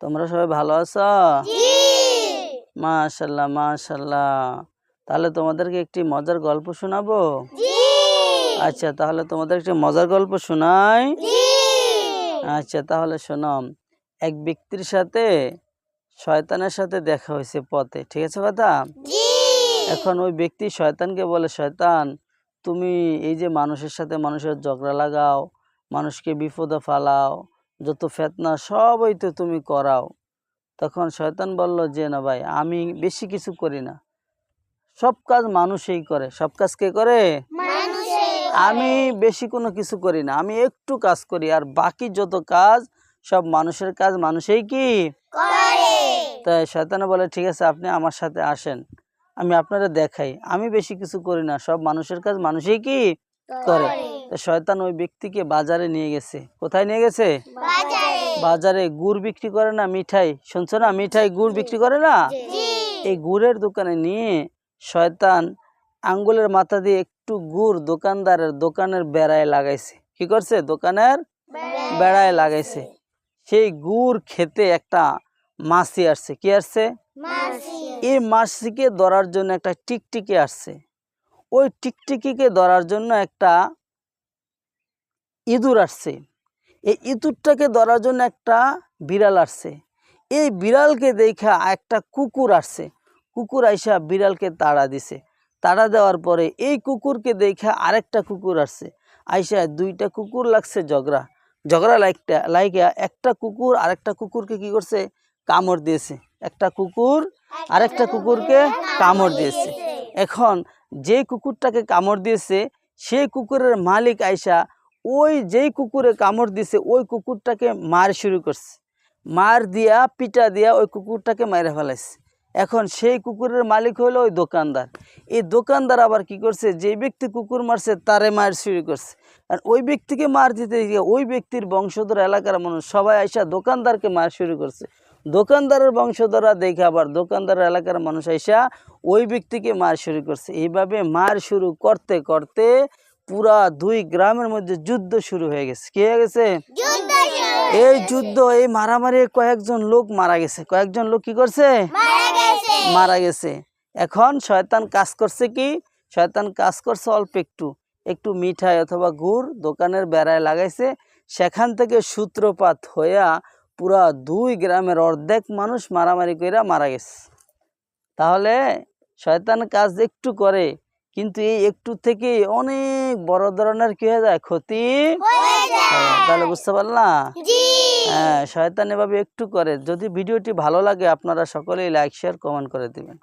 তোমরা সবাই ভালো আছো? মাশাল্লাহ মাশাল্লাহ। তাহলে তোমাদেরকে একটি মজার গল্প শোনাবো? আচ্ছা তাহলে তোমাদের একটি মজার গল্প শোনাই? আচ্ছা তাহলে শোনাম এক ব্যক্তির সাথে শয়তানের সাথে দেখা হয়েছে পথে ঠিক আছে কথা এখন ওই ব্যক্তি শয়তানকে বলে শয়তান তুমি এই যে মানুষের সাথে মানুষের ঝগড়া লাগাও মানুষকে বিপদে ফালাও যত ফেতনা সবই তো তুমি করাও। তখন শয়তান বলল যে না ভাই আমি বেশি কিছু করি না। সব কাজ মানুষই করে। সব কাজ কে করে? আমি বেশি কোনো কিছু করি না। আমি একটু কাজ করি আর বাকি যত কাজ সব মানুষের কাজ মানুষই কি? তাই শয়তানে বলে ঠিক আছে আপনি আমার সাথে আসেন। আমি আপনারা দেখাই। আমি বেশি কিছু করি না। সব মানুষের কাজ মানুষই কি? করে। শয়তান ওই ব্যক্তিকে বাজারে নিয়ে গেছে। কোথায় নিয়ে গেছে? বাজারে। গুড় বিক্রি করে না মিঠাই? শুনছো না? মিঠাই গুড় বিক্রি করে না? এই গুড়ের দোকানে নিয়ে শয়তান আঙ্গুলের মাথা দিয়ে একটু গুড় দোকানদারের দোকানের বেড়ায় লাগাইছে। কি করছে? দোকানের বেড়ায় লাগাইছে। সেই গুড় খেতে একটা মাছি আসছে। কি আসছে? এই মাছিকে ধরার জন্য একটা টিকটিকি আসছে। ওই টিকটিকিকে ধরার জন্য একটা ইঁদুর আসছে। এই ইঁদুরটাকে ধরার জন্য একটা বিড়াল আসছে। এই বিড়ালকে দেখা একটা কুকুর আসছে। কুকুর আইসা বিড়ালকে তাড়া দিছে। তাড়া দেওয়ার পরে এই কুকুরকে দেখা আরেকটা কুকুর আসছে। আইসা দুইটা কুকুর লাগছে ঝগড়া। ঝগড়া লাইকটা লাইকা একটা কুকুর আরেকটা কুকুরকে কি করছে? কামড় দিয়েছে। একটা কুকুর আরেকটা কুকুরকে কামড় দিয়েছে। এখন যে কুকুরটাকে কামড় দিয়েছে, সেই কুকুরের মালিক আইসা ওই যেই কুকুরে কামড় দিছে, ওই কুকুরটাকে মার শুরু করছে। মার দিয়া, পিটা দিয়া ওই কুকুরটাকে মেরে ফেলাইছে। এখন সেই কুকুরের মালিক হলো ওই দোকানদার। এই দোকানদার আবার কি করছে? যে ব্যক্তি কুকুর মারছে, তারে মার শুরু করছে। আর ওই ব্যক্তিকে মার দিতে গিয়ে ওই ব্যক্তির বংশধর এলাকার মানুষ সবাই আইসা দোকানদারকে মার শুরু করছে। দোকানদারের বংশধরা দেখে আবার দোকানদার এলাকার মানুষ আইসা ওই ব্যক্তিকে মার শুরু করছে। এইভাবে মার শুরু করতে করতে পুরা দুই গ্রামের মধ্যে যুদ্ধ শুরু হয়ে গেছে। কি হয়ে গেছে? এই যুদ্ধ এই মারামারি কয়েকজন লোক মারা গেছে। কয়েকজন লোক কি করছে? মারা গেছে। এখন শয়তান কাজ করছে কি? শয়তান কাজ করছে অল্প একটু। একটু মিঠাই অথবা গুড় দোকানের বেড়ায় লাগাইছে। সেখান থেকে সূত্রপাত হইয়া পুরা দুই গ্রামের অর্ধেক মানুষ মারামারি কইরা মারা গেছে। তাহলে শয়তান কাজ একটু করে। কিন্তু এই একটু থেকে অনেক বড় ধরনের কি হয়ে যায়? ক্ষতি তাহলে বুঝতে পারলাম হ্যাঁ শয়তান এভাবে একটু করে। যদি ভিডিওটি ভালো লাগে আপনারা সকলেই লাইক শেয়ার কমেন্ট করে দিবেন।